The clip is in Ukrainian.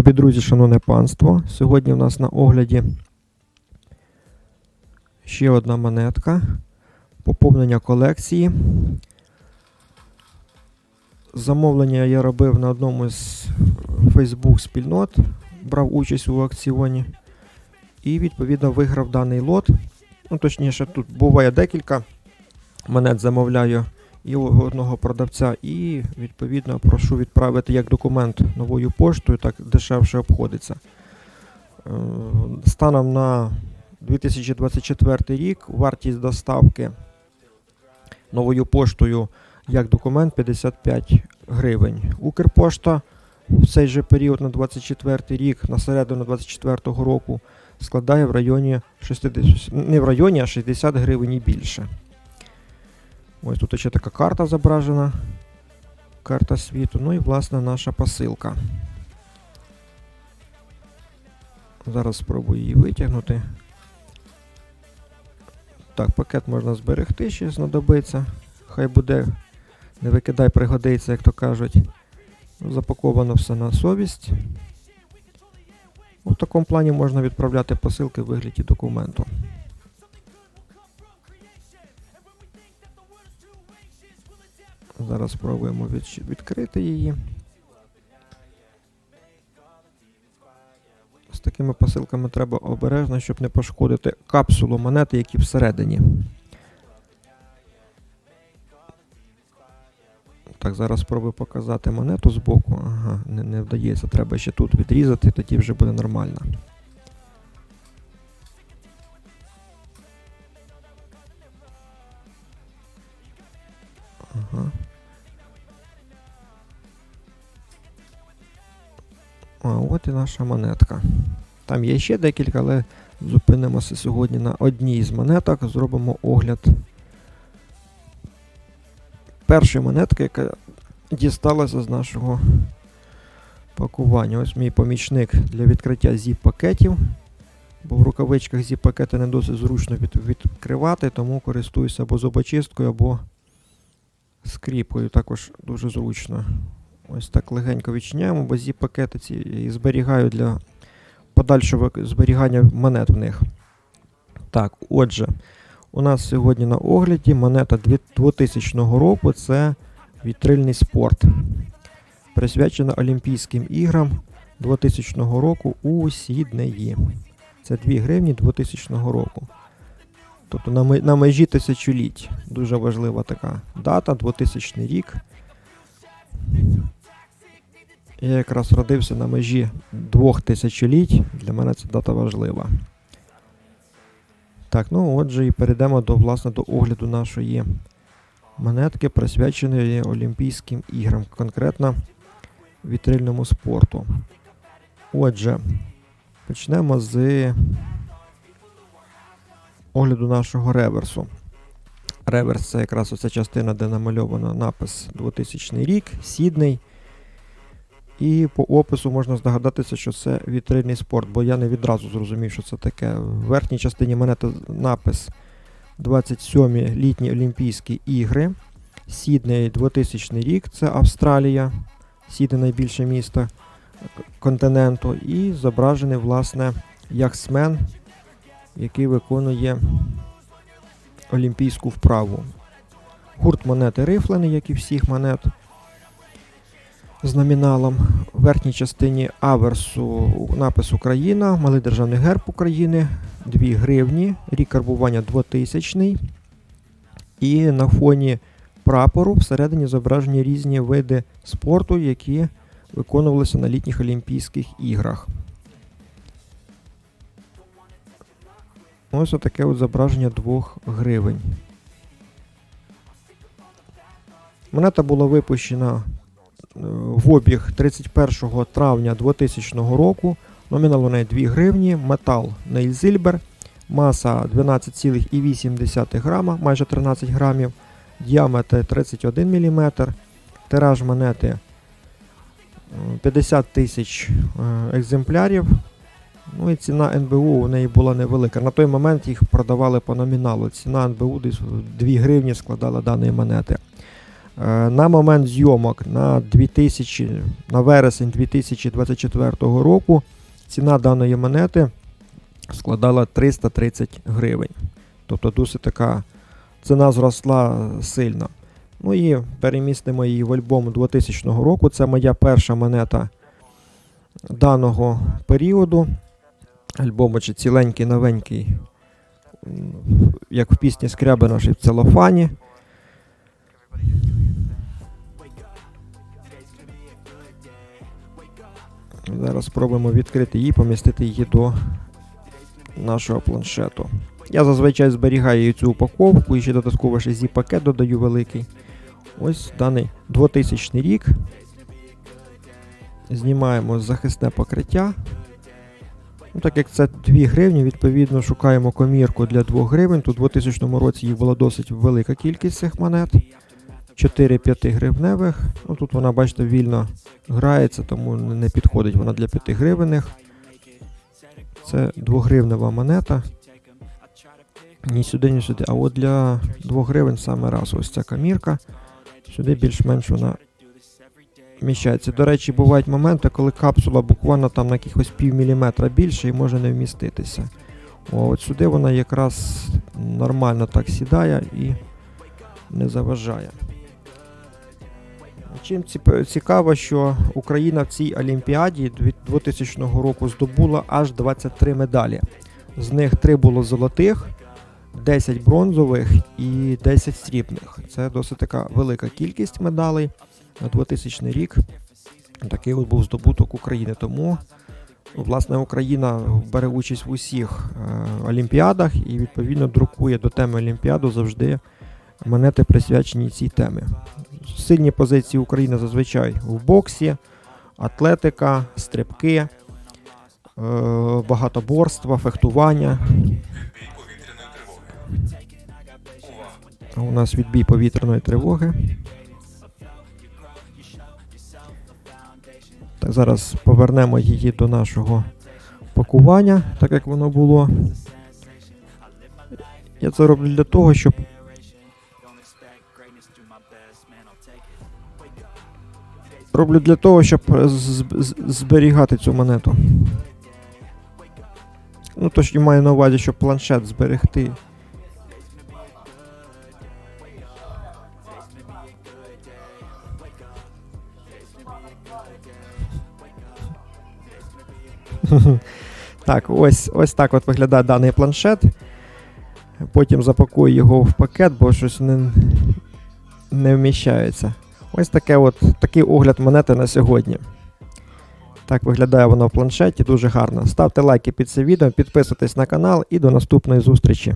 Любі друзі, шановне панство, сьогодні в нас на огляді ще одна монетка. Поповнення колекції. Замовлення я робив на одному з Facebook спільнот, брав участь у аукціоні і відповідно виграв даний лот. Ну, точніше, тут буває декілька монет замовляю і одного продавця, і відповідно прошу відправити як документ новою поштою, так дешевше обходиться. Е, Станом на 2024 рік вартість доставки новою поштою як документ 55 гривень. Укрпошта в цей же період на 24 рік, на середину 24 року, складає в районі 60, не в районі, а 60 гривень і більше. Ось тут ще така карта зображена. Карта світу. Ну і власне наша посилка. Зараз спробую її витягнути. Так, пакет можна зберегти, ще знадобиться. Хай буде, не викидай, пригодиться, як то кажуть. Запаковано все на совість. У такому плані можна відправляти посилки в вигляді документу. Зараз спробуємо від- відкрити її. З такими посилками треба обережно, щоб не пошкодити капсулу монети, які всередині. Так, зараз спробую показати монету збоку. Ага, не, не вдається, треба ще тут відрізати, тоді вже буде нормально. А, от і наша монетка. Там є ще декілька, але зупинимося сьогодні на одній з монеток. Зробимо огляд першої монетки, яка дісталася з нашого пакування. Ось мій помічник для відкриття zip-пакетів. Бо в рукавичках zip-пакети не досить зручно від, відкривати, тому користуюся або зубочисткою, або скріпкою. Також дуже зручно. Ось так легенько відчиняємо, бо зі пакети ці і зберігаю для подальшого зберігання монет в них. Так, отже, у нас сьогодні на огляді монета 2000 року це вітрильний спорт. Присвячена Олімпійським іграм 2000 року у Сіднеї. Це 2 гривні 2000 року. Тобто на межі тисячоліть. Дуже важлива така дата, 2000 рік. Я якраз родився на межі двох тисячоліть. Для мене ця дата важлива. Так, ну отже, і перейдемо до, власне, до огляду нашої монетки, присвяченої Олімпійським іграм, конкретно вітрильному спорту. Отже, почнемо з огляду нашого реверсу. Реверс це якраз оця частина, де намальовано напис 2000 рік, Сідней. І по опису можна здогадатися, що це вітрильний спорт, бо я не відразу зрозумів, що це таке. В верхній частині монети напис 27 літні Олімпійські ігри. Сідней 2000 рік, це Австралія, Сідней найбільше місто континенту. І зображений, власне, яхтсмен, який виконує олімпійську вправу. Гурт монети рифлений, як і всіх монет з номіналом. В верхній частині аверсу напис Україна, малий державний герб України, 2 гривні, рік карбування 2000 і на фоні прапору всередині зображені різні види спорту, які виконувалися на літніх Олімпійських іграх. Ось таке от зображення 2 гривень. Монета була випущена в обіг 31 травня 2000 року. Номінал у неї 2 гривні, метал Нейлзильбер, маса 12,8 грама, майже 13 грамів, діаметр 31 мм, тираж монети е, 50 тисяч е, екземплярів. Ну і ціна НБУ у неї була невелика. На той момент їх продавали по номіналу. Ціна НБУ десь 2 гривні складала даної монети. Е, На момент зйомок на 2000, на вересень 2024 року ціна даної монети складала 330 гривень. Тобто досить така ціна зросла сильно. Ну і перемістимо її в альбом 2000 року. Це моя перша монета даного періоду. Альбом чи ціленький новенький, як в пісні Скрябина, й в целофані. Зараз спробуємо відкрити її, помістити її до нашого планшету. Я зазвичай зберігаю цю упаковку і ще додатково ще зі-пакет додаю великий. Ось даний 2000 рік. Знімаємо захисне покриття. Ну, так як це 2 гривні, відповідно шукаємо комірку для 2 гривень. Тут у 2000 році їх була досить велика кількість цих монет. 4 5 гривневих. Ну, тут вона, бачите, вільно грається, тому не підходить вона для 5 гривенних. Це 2 гривнева монета. Ні сюди, ні сюди. А от для 2 гривень саме раз ось ця камірка. Сюди більш-менш вона вміщається. До речі, бувають моменти, коли капсула буквально там на якихось пів міліметра більше і може не вміститися. О, от сюди вона якраз нормально так сідає і не заважає. Чим цікаво, що Україна в цій Олімпіаді дві- 2000 року здобула аж 23 медалі. З них 3 було золотих, 10 бронзових і 10 срібних. Це досить така велика кількість медалей на 2000 рік. Такий от був здобуток України. Тому, власне, Україна бере участь в усіх е, олімпіадах і відповідно друкує до теми Олімпіаду завжди монети присвячені цій темі. Сильні позиції України зазвичай в боксі, атлетика, стрибки, е, багатоборство, фехтування. У нас відбій повітряної тривоги. Так, зараз повернемо її до нашого пакування, так як воно було. Я це роблю для того, щоб роблю для того, щоб зберігати цю монету. Ну, точно маю на увазі, щоб планшет зберегти. Так, ось, ось так от виглядає даний планшет. Потім запакую його в пакет, бо щось не, не вміщається. Ось таке от, такий огляд монети на сьогодні. Так виглядає воно в планшеті, дуже гарно. Ставте лайки під це відео, підписуйтесь на канал і до наступної зустрічі.